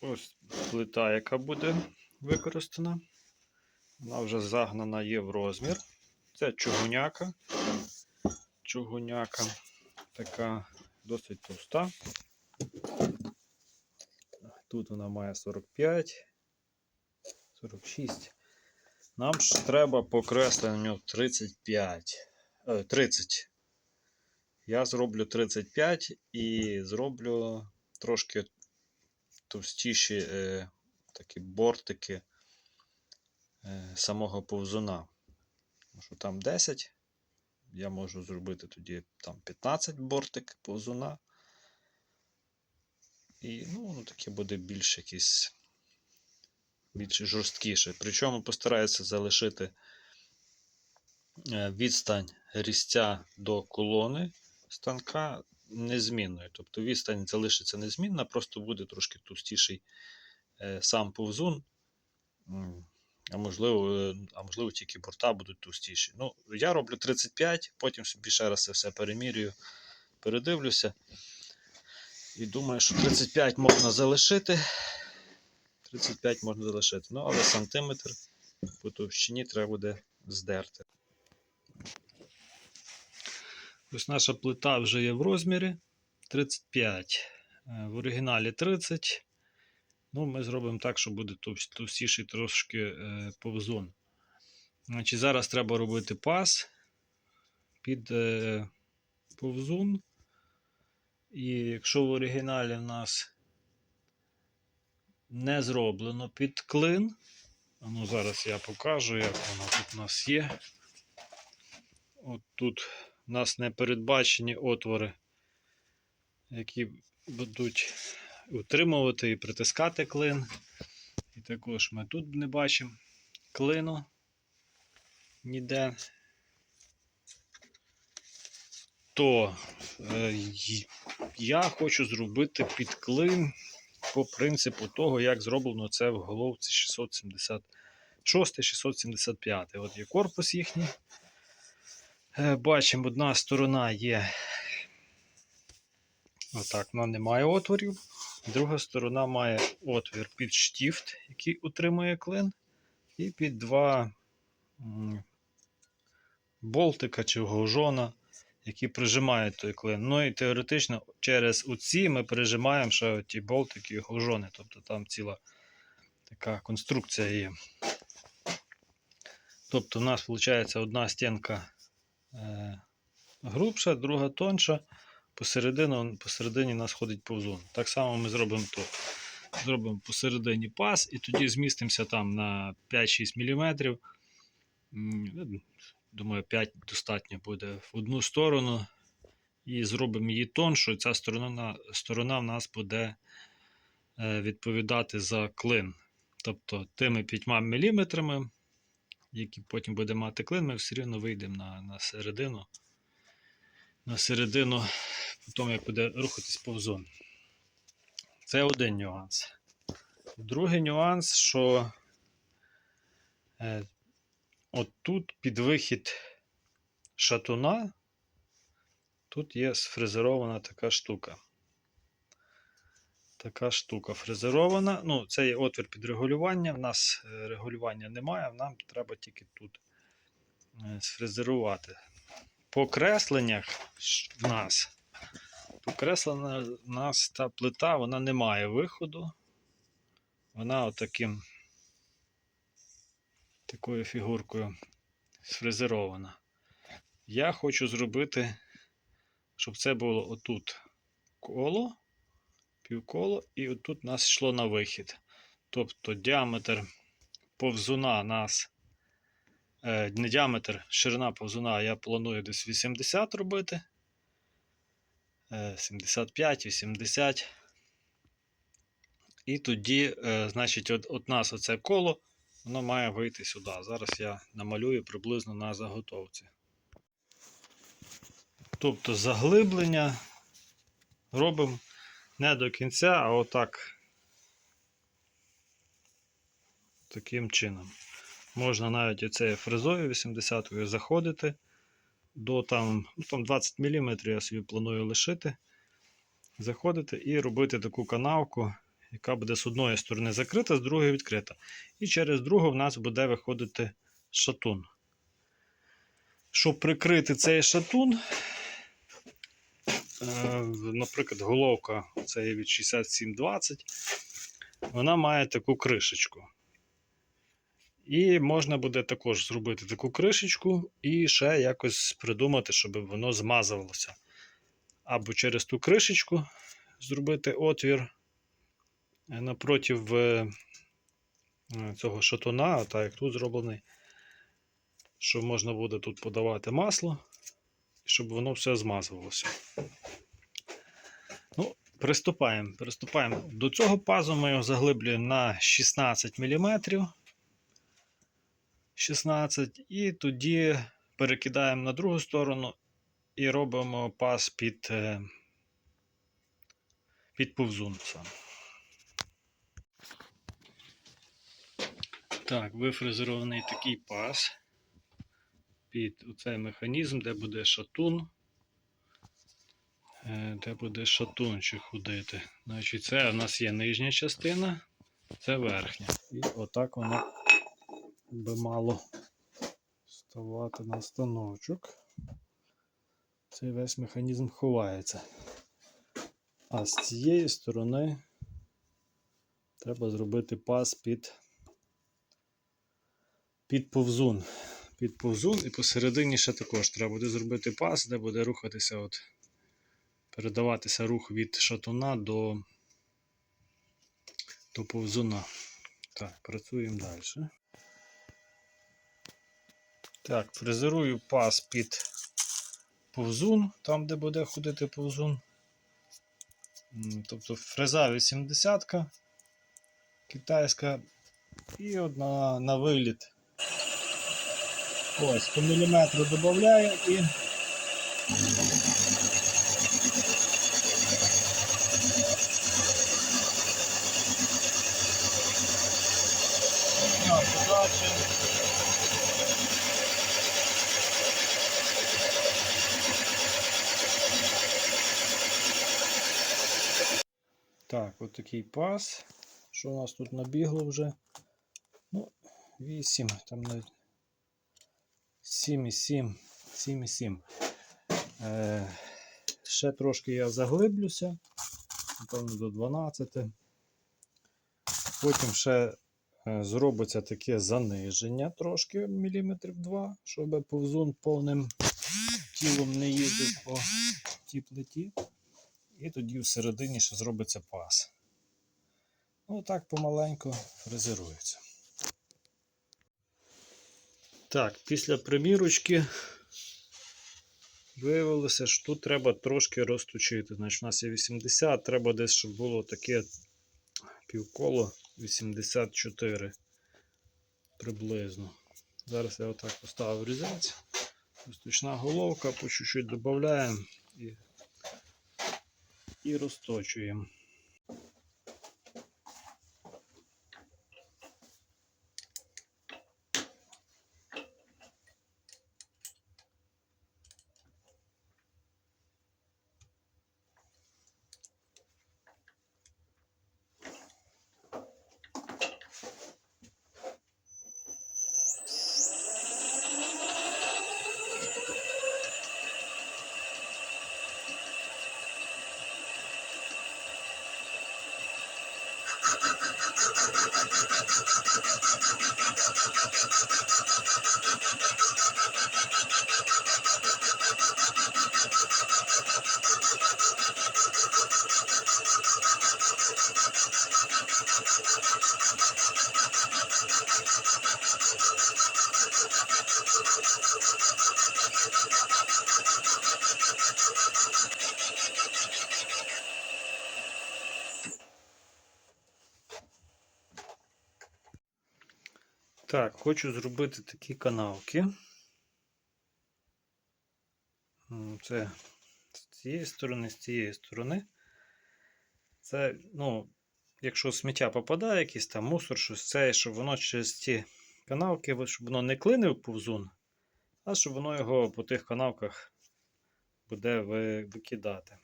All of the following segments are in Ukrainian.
Ось плита, яка буде використана. Вона вже загнана є в розмір. Це чугуняка. Чугуняка така досить товста. Тут вона має 45, 46. Нам ж треба по кресленню 35. Е, 30. Я зроблю 35 і зроблю трошки товстіші е, такі бортики е, самого повзуна. Тому що там 10. Я можу зробити тоді там 15 бортик повзуна. І ну, воно таке буде більш якесь більш жорсткіше. Причому постараюся залишити е, відстань різця до колони станка незмінною. Тобто відстань залишиться незмінна, просто буде трошки товстіший е, сам повзун. А можливо, е, а можливо, тільки борта будуть товстіші. Ну, я роблю 35, потім собі ще раз це все перемірюю, передивлюся. І думаю, що 35 можна залишити. 35 можна залишити. Ну, але сантиметр по товщині треба буде здерти. Ось наша плита вже є в розмірі 35. Е, В оригіналі 30. Ну, ми зробимо так, що буде товс- товстіший трошки е, повзун. Значить, зараз треба робити пас під е, повзун. І якщо в оригіналі в нас не зроблено під клин, ну зараз я покажу, як воно тут у нас є. От тут у нас не передбачені отвори, які будуть утримувати і притискати клин. І також ми тут не бачимо клину ніде. То е, я хочу зробити під клин по принципу того, як зроблено це в головці 676-675. От є корпус їхній. Е, Бачимо, одна сторона є. Отак, вона не має отворів. Друга сторона має отвір під штіфт, який утримує клин, і під два болтика чи гожона, які прижимають той клин. Ну і теоретично через оці ми прижимаємо ще ті болтики і гожони. Тобто там ціла така конструкція є. Тобто, у нас виходить одна стінка грубша, друга тонша. Посередину, посередині нас ходить повзун. Так само ми зробимо тут. Зробимо посередині пас і тоді змістимося там на 5-6 мм. Думаю, 5 достатньо буде в одну сторону. І зробимо її тоншою. Ця сторона, сторона в нас буде е, відповідати за клин. Тобто тими 5 мм, які потім буде мати клин, ми все рівно вийдемо на, на середину. На середину, потім як буде рухатись повзун. Це один нюанс. Другий нюанс, що е, от тут під вихід шатуна, тут є сфрезерована така штука. Така штука фрезерована. Ну, це є отвір під регулювання. В нас е, регулювання немає, нам треба тільки тут е, сфрезерувати. По кресленнях в нас, по кресленнях в нас та плита вона не має виходу. Вона отаким такою фігуркою сфрезерована. Я хочу зробити, щоб це було отут коло, півколо, і отут нас йшло на вихід. Тобто діаметр повзуна нас. Е, не діаметр, ширина повзуна я планую десь 80 робити. Е, 75, 80. І тоді, е, значить, от, от нас оце коло, воно має вийти сюди. Зараз я намалюю приблизно на заготовці. Тобто заглиблення робимо не до кінця, а отак. Таким чином. Можна навіть оцею фрезою 80-ю заходити до там, ну, там 20 мм я собі планую лишити. Заходити і робити таку канавку, яка буде з одної сторони закрита, з другої відкрита. І через другу в нас буде виходити шатун. Щоб прикрити цей шатун, наприклад, головка це від 6720, вона має таку кришечку. І можна буде також зробити таку кришечку і ще якось придумати, щоб воно змазувалося. Або через ту кришечку зробити отвір е, напротив е, е, цього шатуна, так як тут зроблений, що можна буде тут подавати масло, щоб воно все змазувалося. Ну, приступаємо. приступаємо. До цього пазу ми його заглиблюємо на 16 мм. 16 і тоді перекидаємо на другу сторону і робимо паз під, е, під повзун. Так, вифрезерований такий паз під цей механізм, де буде шатун. Е, Де буде шатунчик ходити. Значить, це у нас є нижня частина, це верхня. І отак воно би мало ставати на станочок. Цей весь механізм ховається. А з цієї сторони треба зробити паз під, під повзун. Під повзун і посередині ще також треба буде зробити паз, де буде рухатися, от, передаватися рух від шатуна до, до повзуна. Так, працюємо далі. Так, фрезерую паз під повзун, там, де буде ходити повзун. Тобто фреза 80 китайська і одна на виліт. Ось, по міліметру додаю і. Так. От такий пас. Що у нас тут набігло вже? Ну, 8, там навіть 7,7. 7,7. Е, ще трошки я заглиблюся, напевно, до 12. Потім ще е, зробиться таке заниження трошки міліметрів 2, щоб повзун повним тілом не їздив по тій плиті. І тоді всередині ще зробиться паз. Ну, так помаленьку фрезерується. Так, після примірочки виявилося, що тут треба трошки розточити. Значить, у нас є 80, треба десь, щоб було таке півколо 84 приблизно. Зараз я отак поставив різець. Розточна головка, по чуть-чуть додаємо і і розточуємо. Так, хочу зробити такі канавки. Це з цієї сторони, з цієї сторони. Це, ну, якщо сміття попадає, якийсь там мусор, щось це, щоб воно через ці канавки, щоб воно не клинив повзун, а щоб воно його по тих канавках буде викидати.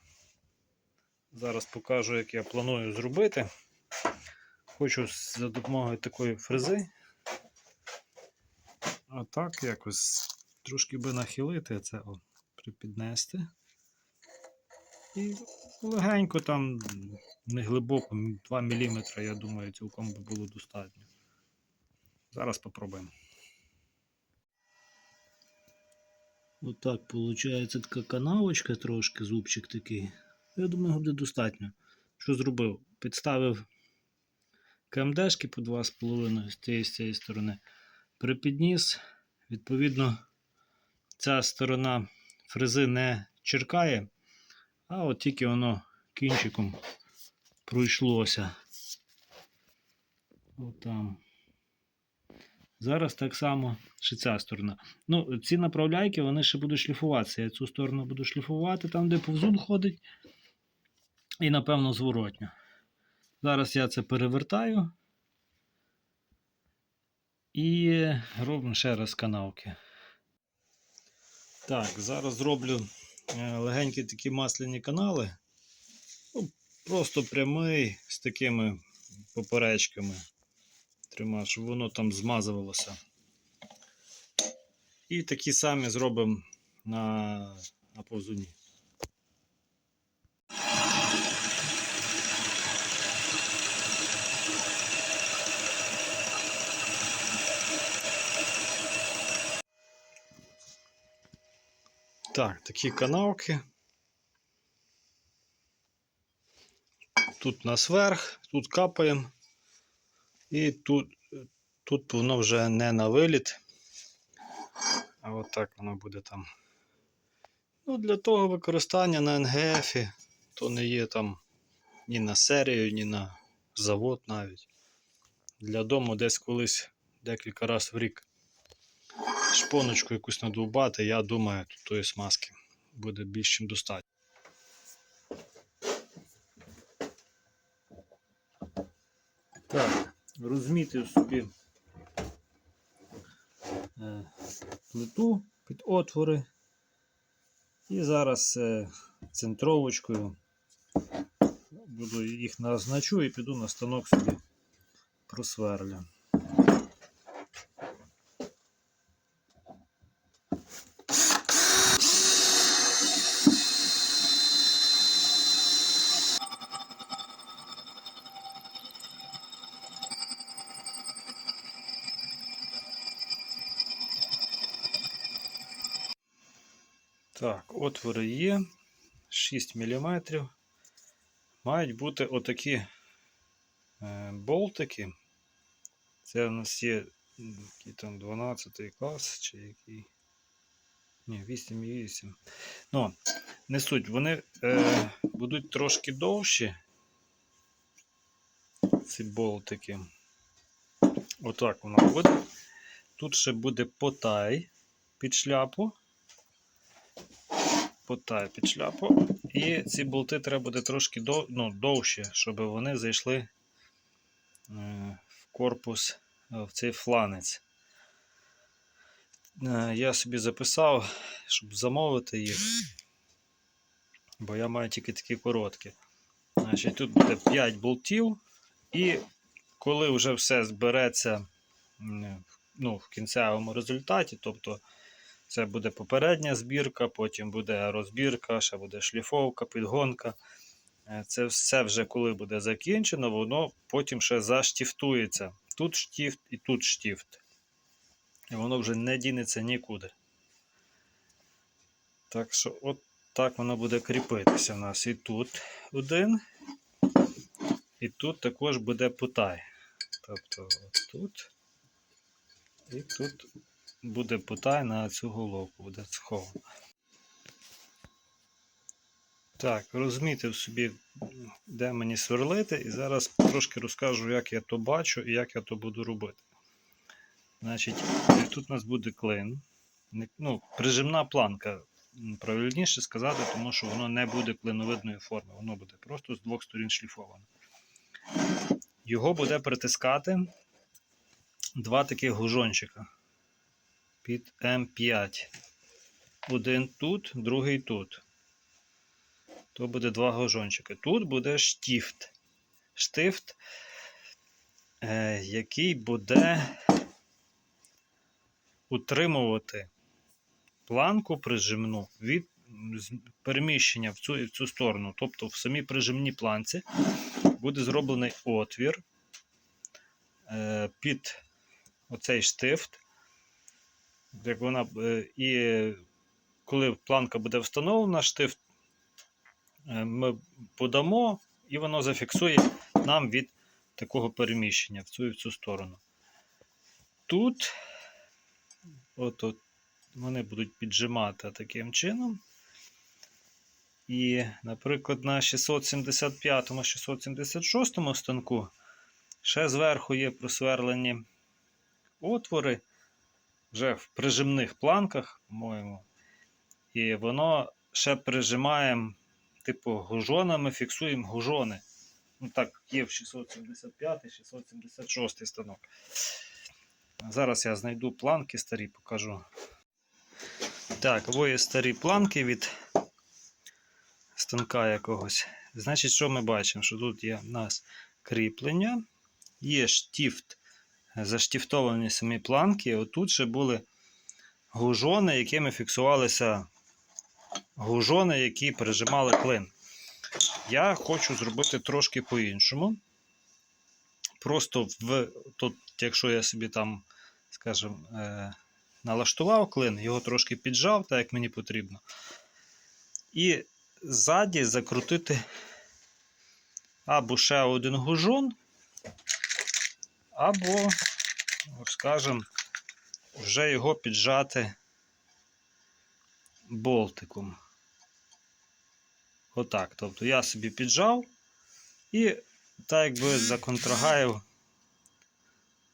Зараз покажу, як я планую зробити. хочу за допомогою такої фрези. Отак якось трошки би нахилити це о, припіднести. І легенько там, не глибоко, 2 мм, я думаю, цілком би було достатньо. Зараз попробуємо. Отак виходить така канавочка трошки, зубчик такий. Я думаю, буде достатньо. Що зробив? Підставив КМДшки по 2,5 з тієї з цієї сторони. Припідніс. Відповідно, ця сторона фрези не черкає, а от тільки воно кінчиком пройшлося. Отам. Зараз так само ще ця сторона. Ну, ці направляйки вони ще будуть шліфуватися. Я цю сторону буду шліфувати, там, де повзун ходить. І, напевно, зворотньо. Зараз я це перевертаю. І робимо ще раз канавки. Так, зараз зроблю е, легенькі такі масляні канали. Ну, просто прямий з такими поперечками. Трима, щоб воно там змазувалося. І такі самі зробимо на, на повзуні. Так, такі канавки. Тут у нас верх, тут капаємо. І тут, тут воно вже не на виліт. А от так воно буде там. Ну, для того використання на НГФ то не є там ні на серію, ні на завод навіть. Для дому десь колись декілька разів в рік шпоночку якусь надовбати, я думаю, тут тої смазки буде більш чим достатньо. Так, розмітив собі е, плиту під отвори. І зараз е, центровочкою буду їх назначу і піду на станок собі просверлю. Так, отвори є 6 мм. Мають бути отакі е, болтики. Це у нас є який там 12 клас чи який. Ні, 8,8. Ну, не суть, вони е, будуть трошки довші. Ці болтики. Отак воно буде. Тут ще буде потай під шляпу потай під шляпу. І ці болти треба буде трошки дов, ну, довші, щоб вони зайшли е, в корпус, е, в цей фланець. Е, я собі записав, щоб замовити їх, бо я маю тільки такі короткі. Значить, Тут буде 5 болтів, і коли вже все збереться ну, в кінцевому результаті, тобто це буде попередня збірка, потім буде розбірка, ще буде шліфовка, підгонка. Е, Це все вже коли буде закінчено, воно потім ще заштіфтується. Тут штіфт і тут штіфт. І воно вже не дінеться нікуди. Так що, от так воно буде кріпитися у нас і тут один. І тут також буде путай. Тобто от тут і тут буде путай на цю головку, буде сховано. Так, розмітив собі, де мені сверлити, і зараз трошки розкажу, як я то бачу і як я то буду робити. Значить, тут у нас буде клин. Ну, прижимна планка, правильніше сказати, тому що воно не буде клиновидної форми, воно буде просто з двох сторін шліфоване. Його буде притискати два таких гужончика під М5. Один тут, другий тут. То буде два гожончики. Тут буде штіфт. Штифт е, який буде утримувати планку прижимну від переміщення в цю в цю сторону. Тобто в самій прижимній планці буде зроблений отвір е, під оцей штифт. Як вона, е, і коли планка буде встановлена, штифт е, ми подамо, і воно зафіксує нам від такого переміщення в цю і в цю сторону. Тут от, от вони будуть піджимати таким чином. І, наприклад, на 675-676 станку ще зверху є просверлені отвори вже в прижимних планках, по-моєму. І воно ще прижимаємо, типу, гужонами, фіксуємо гужони. Ну так, є в 675-676 станок. Зараз я знайду планки старі, покажу. Так, є старі планки від станка якогось. Значить, що ми бачимо? Що тут є у нас кріплення, є штифт, заштифтовані самі планки. Отут ще були гужони, якими фіксувалися гужони, які пережимали клин. Я хочу зробити трошки по-іншому. Просто в, тут, якщо я собі там, скажімо, е, налаштував клин, його трошки піджав, так як мені потрібно. І ззаді закрутити або ще один гужон, або, скажімо, вже його піджати болтиком. Отак. Тобто я собі піджав і так якби законтрагаїв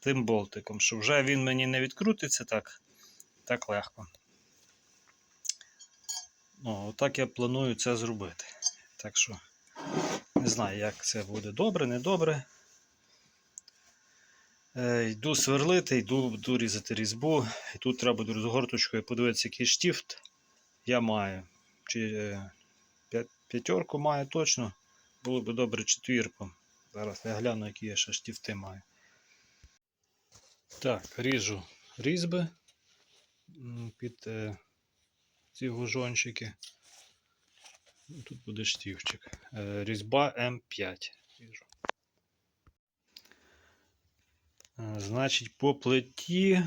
тим болтиком, що вже він мені не відкрутиться так, так легко. Ну, отак я планую це зробити. Так що не знаю, як це буде добре, не добре. Е, йду сверлити, йду, йду різати різьбу. І тут треба буде розгорточкою подивитися, який штифт я маю. Чи е, п'ятерку маю точно. Було б добре четвірку. Зараз я гляну, які я ще штифти маю. Так, ріжу різьби під е, ці гужончики. Тут буде штівчик. Е, різьба М5. Ріжу. Е, Значить, по плиті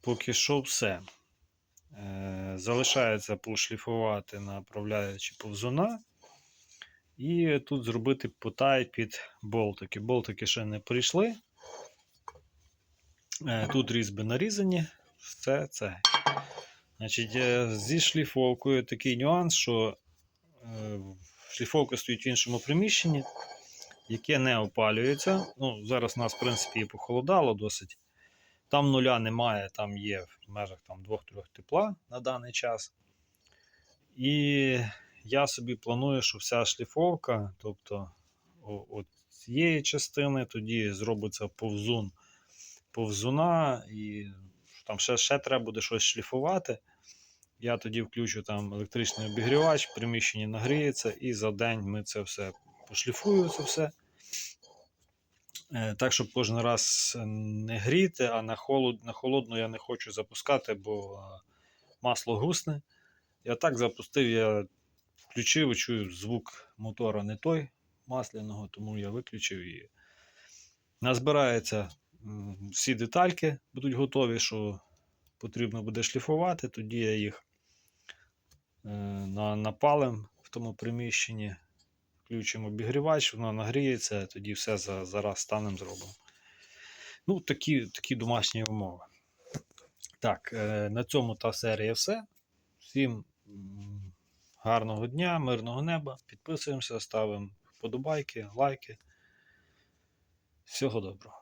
поки що все. Е, Залишається пошліфувати направляючи повзуна. І тут зробити потай під болтики. Болтики ще не прийшли. Е, Тут різьби нарізані. Все це. Значить, е, зі шліфовкою такий нюанс, що е, шліфовка стоїть в іншому приміщенні, яке не опалюється. Ну, зараз нас, в принципі, і похолодало досить. Там нуля немає, там є в межах там, 2-3 тепла на даний час. І я собі планую, що вся шліфовка, тобто от цієї частини, тоді зробиться повзун повзуна, і там ще, ще треба буде щось шліфувати. Я тоді включу там електричний обігрівач, в приміщенні нагріється, і за день ми це все пошліфую, це все. Е, Так, щоб кожен раз не гріти, а на, холод, на холодну я не хочу запускати, бо е, масло гусне. Я так запустив, я включив і чую звук мотора не той масляного, тому я виключив і назбирається всі детальки, будуть готові, що потрібно буде шліфувати, тоді я їх е, напалим в тому приміщенні, включимо обігрівач, воно нагріється, тоді все за, зараз станемо зробимо. Ну, такі, такі домашні умови. Так, е, на цьому та серія все. Всім гарного дня, мирного неба. Підписуємося, ставимо вподобайки, лайки. Всього доброго.